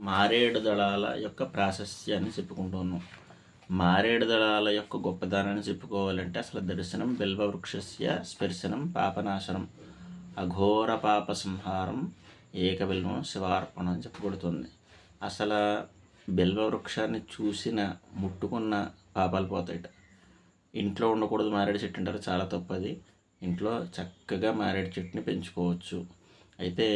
మారేడు దళాల యొక్క ప్రాశస్యాన్ని చెప్పుకుంటున్నాం. మారేడు దళాల యొక్క గొప్పదనాన్ని చెప్పుకోవాలంటే అసలు దర్శనం బిల్వవృక్షస్య స్పర్శనం పాపనాశనం అఘోర పాప సంహారం ఏకబిల్వం శివార్పణం అని చెప్పబడుతుంది అసలు బిల్వవృక్షాన్ని చూసిన ముట్టుకున్న పాపాలు పోతాయట. ఇంట్లో ఉండకూడదు మారేడు చెట్టు అంటారు చాలా తప్పది. ఇంట్లో చక్కగా మారేడు చెట్టుని పెంచుకోవచ్చు. అయితే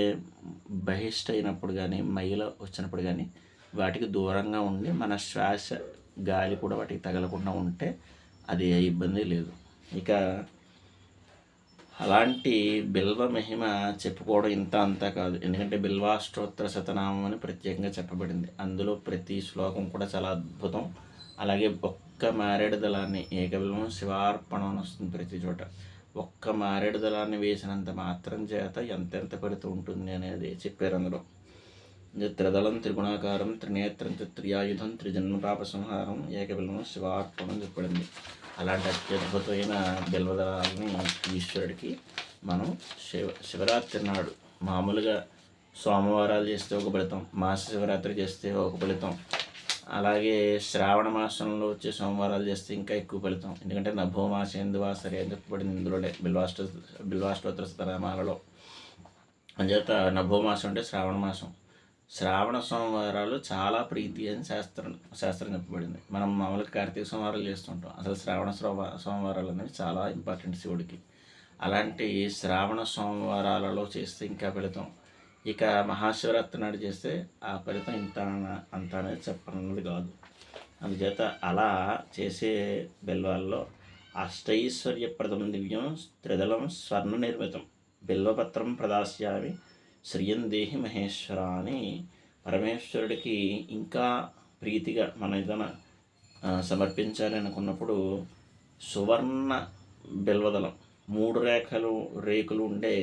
బహిష్ట అయినప్పుడు కానీ మైల వచ్చినప్పుడు కానీ వాటికి దూరంగా ఉండి మన శ్వాస గాలి కూడా వాటికి తగలకుండా ఉంటే అది ఏ ఇబ్బంది లేదు. ఇక అలాంటి బిల్వ మహిమ చెప్పుకోవడం ఇంత అంతా కాదు. ఎందుకంటే బిల్వాష్టోత్తర శతనామం అని ప్రత్యేకంగా చెప్పబడింది. అందులో ప్రతి శ్లోకం కూడా చాలా అద్భుతం. అలాగే ఒక్క మారేడు దళాన్ని ఏకబిల్వం శివార్పణం అని వస్తుంది ప్రతి చోట. ఒక్క మారేడు దళాన్ని వేసినంత మాత్రం చేత ఎంతెంత పడుతూ ఉంటుంది అనేది చెప్పారు అందులో. త్రిదళం త్రిగుణాకారం త్రినేత్రం త్రియాయుధం త్రిజన్మపాప సంహారం ఏకబిల్వం శివార్పణం చెప్పడింది అలాంటి అత్యద్భుతమైన బిల్వదళాలని ఈశ్వరుడికి మనం శివ శివరాత్రి నాడు మామూలుగా సోమవారాలు చేస్తే ఒక ఫలితం మాస శివరాత్రి చేస్తే ఒక ఫలితం అలాగే శ్రావణ మాసంలో వచ్చే సోమవారాలు చేస్తే ఇంకా ఎక్కువ ఫలితం. ఎందుకంటే నభోమాసేందువా సరే అని చెప్పబడింది ఇందులోనే బిల్వాష్ట బిల్వాష్టోత్తర స్తనామాలలో అంచేత నభోమాసం అంటే శ్రావణ మాసం. శ్రావణ సోమవారాలు చాలా ప్రీతి అని శాస్త్రం శాస్త్రం చెప్పబడింది. మనం మామూలుగా కార్తీక సోమవారాలు చేస్తుంటాం. అసలు శ్రావణ సోమ సోమవారాలు అనేవి చాలా ఇంపార్టెంట్ శివుడికి. అలాంటి శ్రావణ సోమవారాలలో చేస్తే ఇంకా పెడతాం ఇక మహాశివరాత్రి నాడు చేస్తే ఆ ఫలితం ఇంత అంత అనేది చెప్పనున్నది కాదు. అందుచేత అలా చేసే బెల్వాల్లో అష్టైశ్వర్యప్రదం దివ్యం త్రిదళం స్వర్ణ నిర్మితం బిల్వపత్రం ప్రదాస్యామి శ్రీయం దేహి మహేశ్వర అని పరమేశ్వరుడికి ఇంకా ప్రీతిగా మనం ఏదైనా సమర్పించాలి అనుకున్నప్పుడు సువర్ణ బిల్వదళం. మూడు రేఖలు రేకులు ఉండే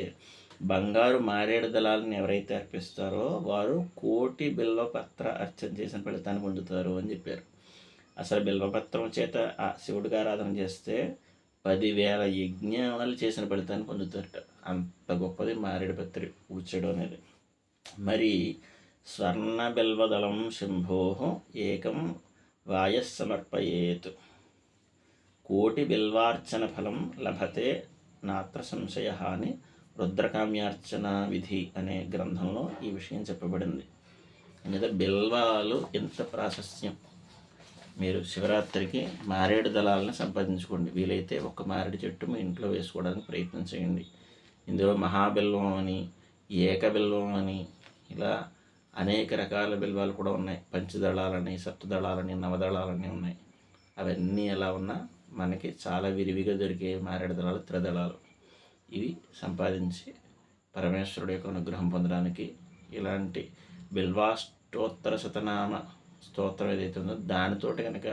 బంగారు మారేడు దళాలను ఎవరైతే అర్పిస్తారో వారు కోటి బిల్వపత్ర అర్చన చేసిన ఫలితాన్ని పొందుతారు అని చెప్పారు. అసలు బిల్వపత్రం చేత ఆ శివుడికి ఆరాధన చేస్తే పదివేల యజ్ఞాలు చేసిన ఫలితాన్ని పొందుతారట. అంత గొప్పది మారేడు పత్రి కూర్చడం అనేది. మరి స్వర్ణ బిల్వదళం శంభో ఏకం వాయస్సమర్పయేత్. కోటి బిల్వార్చన ఫలం లభతే నాత్ర సంశయ అని రుద్రకామ్యార్చన విధి అనే గ్రంథంలో ఈ విషయం చెప్పబడింది. మీద బిల్వాలు ఎంత ప్రాశస్యం మీరు శివరాత్రికి మారేడు దళాలను సంపాదించుకోండి. వీలైతే ఒక మారేడు చెట్టు మీ ఇంట్లో వేసుకోవడానికి ప్రయత్నం చేయండి. ఇందులో మహాబిల్వం అని ఏకబిల్వం అని ఇలా అనేక రకాల బిల్వాలు కూడా ఉన్నాయి. పంచదళాలని సప్తదళాలని నవదళాలని ఉన్నాయి. అవన్నీ ఎలా ఉన్నా మనకి చాలా విరివిగా దొరికే మారేడు దళాలు త్రిదళాలు. ఇవి సంపాదించి పరమేశ్వరుడు యొక్క అనుగ్రహం పొందడానికి ఇలాంటి బిల్వాష్టోత్తర శతనామ స్తోత్రం ఏదైతే ఉందో దానితోటి కనుక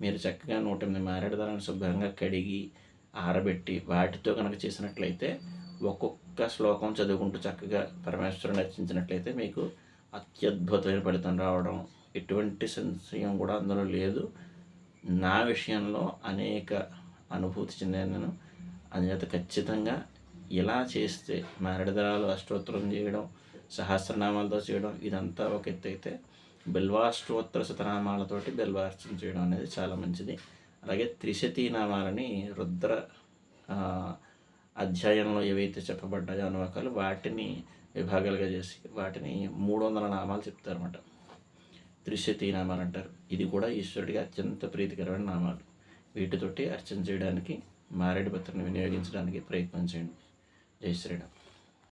మీరు చక్కగా నూట ఎనిమిది మారేడు దాన్ని శుభ్రంగా కడిగి ఆరబెట్టి వాటితో కనుక చేసినట్లయితే ఒక్కొక్క శ్లోకం చదువుకుంటూ చక్కగా పరమేశ్వరుని రచించినట్లయితే మీకు అత్యద్భుతమైన ఫలితం రావడం. ఎటువంటి సంశయం కూడా అందులో లేదు. నా విషయంలో అనేక అనుభూతి చెందాను. నేను అందుచేత ఖచ్చితంగా ఇలా చేస్తే మారేడుదళాలు అష్టోత్తరం చేయడం సహస్రనామాలతో చేయడం ఇదంతా ఒక ఎత్తు అయితే బిల్వాష్టోత్తర శతనామాలతోటి బిల్వార్చన చేయడం అనేది చాలా మంచిది. అలాగే త్రిశతీ నామాలని రుద్ర అధ్యాయంలో ఏవైతే చెప్పబడ్డాయో అనువాకాలు వాటిని విభాగాలుగా చేసి వాటిని మూడు వందల నామాలు చెప్తారన్నమాట. త్రిశతీ నామాలు అంటారు. ఇది కూడా ఈశ్వరుడికి అత్యంత ప్రీతికరమైన నామాలు. వీటితోటి అర్చన చేయడానికి మారేడుపత్రిని వినియోగించడానికి ప్రయత్నం చేయండి. జై శ్రీరామ్